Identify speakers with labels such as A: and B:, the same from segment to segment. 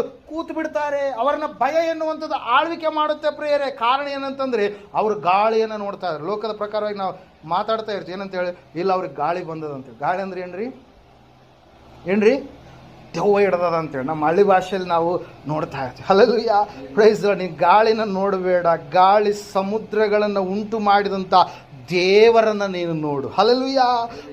A: ಕೂತು ಬಿಡ್ತಾರೆ ಅವರನ್ನ ಭಯ ಎನ್ನುವಂಥದ್ದು ಆಳ್ವಿಕೆ ಮಾಡುತ್ತೆ ಪ್ರಿಯರೇ. ಕಾರಣ ಏನಂತಂದ್ರೆ, ಅವರು ಗಾಳಿಯನ್ನು ನೋಡ್ತಾ ಇದ್ದಾರೆ. ಲೋಕದ ಪ್ರಕಾರವಾಗಿ ನಾವು ಮಾತಾಡ್ತಾ ಇರ್ತೀವಿ. ಏನಂತ ಹೇಳಿ, ಇಲ್ಲ, ಅವ್ರಿಗೆ ಗಾಳಿ ಬಂದದಂತೆ ಗಾಳಿ ಅಂದ್ರೆ ಏನ್ರಿ? ಏನ್ರಿ? ದೆವ್ವ ಹಿಡ್ದದ ಅಂತೇಳಿ ನಮ್ಮ ಹಳ್ಳಿ ಭಾಷೆಯಲ್ಲಿ ನಾವು ನೋಡ್ತಾ ಇರ್ತೀವಿ. ಹಲಲುಯ್ಯ ಪ್ರೈಸ್ ನೀ ಗಾಳಿನ ನೋಡಬೇಡ. ಗಾಳಿ ಸಮುದ್ರಗಳನ್ನು ಉಂಟು ಮಾಡಿದಂಥ ದೇವರನ್ನು ನೀನು ನೋಡು. ಹಲಲುಯ್ಯ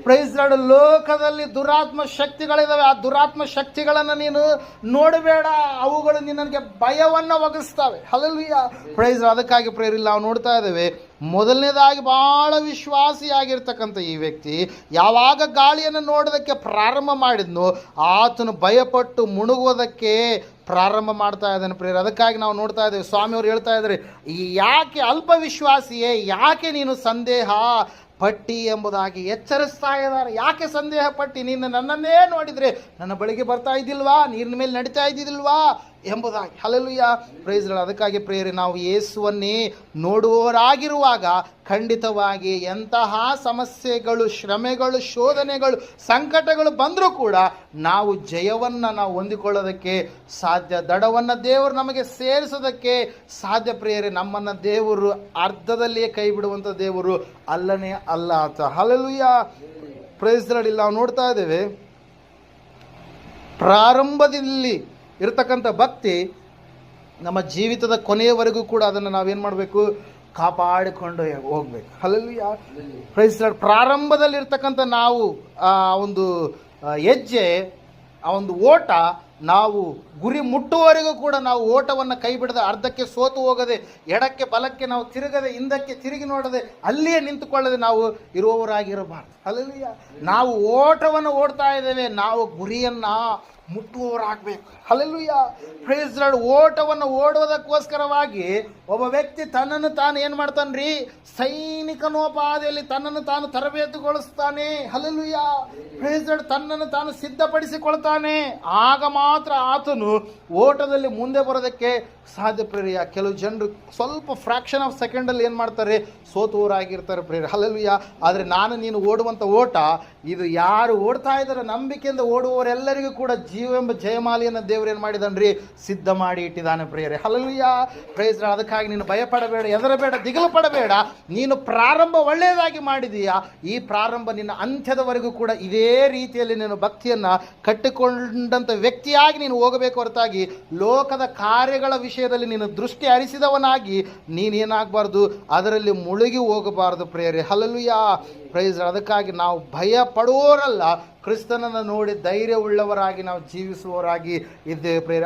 A: ಪ್ರೈಸ್ ಲಾಡ್ ಲೋಕದಲ್ಲಿ ದುರಾತ್ಮ ಶಕ್ತಿಗಳಿದಾವೆ. ಆ ದುರಾತ್ಮ ಶಕ್ತಿಗಳನ್ನು ನೀನು ನೋಡಬೇಡ. ಅವುಗಳು ನಿನಗೆ ಭಯವನ್ನು ಒಗಿಸ್ತವೆ. ಹಲಲುಯ್ಯ ಪ್ರೈಸ್ ಅದಕ್ಕಾಗಿ ಪ್ರೇರಿಲ್ಲ ನಾವು ನೋಡ್ತಾ ಇದ್ದೇವೆ. ಮೊದಲನೇದಾಗಿ ಭಾಳ ವಿಶ್ವಾಸಿಯಾಗಿರ್ತಕ್ಕಂಥ ಈ ವ್ಯಕ್ತಿ ಯಾವಾಗ ಗಾಳಿಯನ್ನು ನೋಡೋದಕ್ಕೆ ಪ್ರಾರಂಭ ಮಾಡಿದ್ನೋ ಆತನು ಭಯಪಟ್ಟು ಮುಣುಗುವುದಕ್ಕೆ ಪ್ರಾರಂಭ ಮಾಡ್ತಾ ಇದ್ದಾನೆ ಪ್ರೇರ ಅದಕ್ಕಾಗಿ ನಾವು ನೋಡ್ತಾ ಇದ್ದೇವೆ, ಸ್ವಾಮಿಯವರು ಹೇಳ್ತಾ ಇದ್ದಾರೆ ಯಾಕೆ ಅಲ್ಪ ವಿಶ್ವಾಸಿಯೇ, ಯಾಕೆ ನೀನು ಸಂದೇಹ ಪಟ್ಟಿ ಎಂಬುದಾಗಿ ಎಚ್ಚರಿಸ್ತಾ ಇದ್ದಾರೆ. ಯಾಕೆ ಸಂದೇಹ ಪಟ್ಟಿ? ನೀನು ನನ್ನನ್ನೇ ನೋಡಿದರೆ ನನ್ನ ಬಳಿಗೆ ಬರ್ತಾ ಇದ್ದಿಲ್ವಾ? ನೀರಿನ ಮೇಲೆ ನಡೀತಾ ಇದ್ದಿಲ್ವಾ ಎಂಬುದಾಗಿ. ಹಲಲುಯ್ಯ ಪ್ರೈಸ್ಗಳು ಅದಕ್ಕಾಗಿ ಪ್ರೇರಿ ನಾವು ಯೇಸುವನ್ನೇ ನೋಡುವವರಾಗಿರುವಾಗ ಖಂಡಿತವಾಗಿ ಎಂತಹ ಸಮಸ್ಯೆಗಳು, ಶ್ರಮೆಗಳು, ಶೋಧನೆಗಳು, ಸಂಕಟಗಳು ಬಂದರೂ ಕೂಡ ನಾವು ಜಯವನ್ನು ನಾವು ಹೊಂದಿಕೊಳ್ಳೋದಕ್ಕೆ ಸಾಧ್ಯ. ದಡವನ್ನು ದೇವರು ನಮಗೆ ಸೇರಿಸೋದಕ್ಕೆ ಸಾಧ್ಯ ಪ್ರಿಯರೇ, ನಮ್ಮನ್ನು ದೇವರು ಅರ್ಧದಲ್ಲಿಯೇ ಕೈ ಬಿಡುವಂಥ ದೇವರು ಅಲ್ಲನೇ ಅಲ್ಲ ಅಂತ. ಹಲಲುಯ್ಯ ಪ್ರೈಸ್ಗಳಲ್ಲಿ ನಾವು ನೋಡ್ತಾ ಇದ್ದೇವೆ, ಪ್ರಾರಂಭದಲ್ಲಿ ಇರತಕ್ಕಂಥ ಭಕ್ತಿ ನಮ್ಮ ಜೀವಿತದ ಕೊನೆಯವರೆಗೂ ಕೂಡ ಅದನ್ನು ನಾವೇನು ಮಾಡಬೇಕು? ಕಾಪಾಡಿಕೊಂಡು ಹೋಗ್ಬೇಕು. ಲಾರ್ಡ್. ಪ್ರಾರಂಭದಲ್ಲಿರ್ತಕ್ಕಂಥ ನಾವು, ಆ, ಒಂದು ಹೆಜ್ಜೆ, ಆ ಒಂದು ಓಟ, ನಾವು ಗುರಿ ಮುಟ್ಟುವವರೆಗೂ ಕೂಡ ನಾವು ಓಟವನ್ನು ಕೈ ಬಿಡದೆ ಅರ್ಧಕ್ಕೆ ಸೋತು ಹೋಗದೆ, ಎಡಕ್ಕೆ ಬಲಕ್ಕೆ ನಾವು ತಿರುಗದೆ, ಹಿಂದಕ್ಕೆ ತಿರುಗಿ ನೋಡದೆ, ಅಲ್ಲಿಯೇ ನಿಂತುಕೊಳ್ಳದೆ ನಾವು ಇರುವವರಾಗಿರಬಾರ್ದು. ಅಲ್ಲಲ್ಲಿಯ ನಾವು ಓಟವನ್ನು ಓಡ್ತಾ ಇದ್ದೇವೆ. ನಾವು ಗುರಿಯನ್ನು ಮುಟ್ಟುವವರಾಗಬೇಕು. ಅಲ್ಲೆಲ್ಲೂಯ್ಯ ಪ್ರೈಸ್ ಓಟವನ್ನು ಓಡುವುದಕ್ಕೋಸ್ಕರವಾಗಿ ಒಬ್ಬ ವ್ಯಕ್ತಿ ತನ್ನನ್ನು ತಾನು ಏನು ಮಾಡ್ತಾನ್ರಿ? ಸೈನಿಕನೋಪಾದಿಯಲ್ಲಿ ತನ್ನನ್ನು ತಾನು ತರಬೇತುಗೊಳಿಸ್ತಾನೆ. ಅಲ್ಲೆಲ್ಲೂಯ್ಯ ಪ್ರೈಸ್ ತನ್ನನ್ನು ತಾನು ಸಿದ್ಧಪಡಿಸಿಕೊಳ್ತಾನೆ. ಆಗ ಮಾತ್ರ ಆತನು ಓಟದಲ್ಲಿ ಮುಂದೆ ಬರೋದಕ್ಕೆ ಸಾಧ್ಯ ಪ್ರೇರಿಯ ಕೆಲವು ಜನರು ಸ್ವಲ್ಪ ಫ್ರ್ಯಾಕ್ಷನ್ ಆಫ್ ಸೆಕೆಂಡಲ್ಲಿ ಏನು ಮಾಡ್ತಾರೆ? ಸೋತುವರಾಗಿರ್ತಾರೆ ಪ್ರೇರ ಅಲ್ಲೆಲ್ಲೂಯ್ಯ ಆದರೆ ನಾನು ನೀನು ಓಡುವಂಥ ಓಟ, ಇದು ಯಾರು ಓಡ್ತಾ ಇದ್ದಾರೆ ನಂಬಿಕೆಯಿಂದ ಓಡುವವರೆಲ್ಲರಿಗೂ ಕೂಡ ಜೀವ ಎಂಬ ಜಯಮಾಲೆಯನ್ನು ದೇವರು ಏನು ಮಾಡಿದನ್ರಿ? ಸಿದ್ಧ ಮಾಡಿ ಇಟ್ಟಿದ್ದಾನೆ ಪ್ರಿಯರೇ. ಹಲಲಿಯ ಪ್ರೇಸ್ ಅದಕ್ಕಾಗಿ ನೀನು ಭಯಪಡಬೇಡ ಎದರಬೇಡ ದಿಗಲು ಪಡಬೇಡ ನೀನು ಪ್ರಾರಂಭ ಒಳ್ಳೆಯದಾಗಿ ಮಾಡಿದೀಯಾ. ಈ ಪ್ರಾರಂಭ ನಿನ್ನ ಅಂತ್ಯದವರೆಗೂ ಕೂಡ ಇದೇ ರೀತಿಯಲ್ಲಿ ನೀನು ಭಕ್ತಿಯನ್ನು ಕಟ್ಟಿಕೊಂಡಂಥ ವ್ಯಕ್ತಿಯಾಗಿ ನೀನು ಹೋಗಬೇಕು ಹೊರತಾಗಿ ಲೋಕದ ಕಾರ್ಯಗಳ ವಿಷಯದಲ್ಲಿ ನೀನು ದೃಷ್ಟಿ ಹರಿಸಿದವನಾಗಿ ನೀನೇನಾಗಬಾರ್ದು? ಅದರಲ್ಲಿ ಮುಳುಗಿ ಹೋಗಬಾರದು ಪ್ರೇರೆ ಹಲಲುಯ್ಯ ಪ್ರೈಸ್ ಅದಕ್ಕಾಗಿ ನಾವು ಭಯ ಪಡುವವರಲ್ಲ ಕ್ರಿಸ್ತನನ್ನು ನೋಡಿ ಧೈರ್ಯವುಳ್ಳವರಾಗಿ ನಾವು ಜೀವಿಸುವವರಾಗಿ ಇದ್ದೇವೆ. ಪ್ರೇರ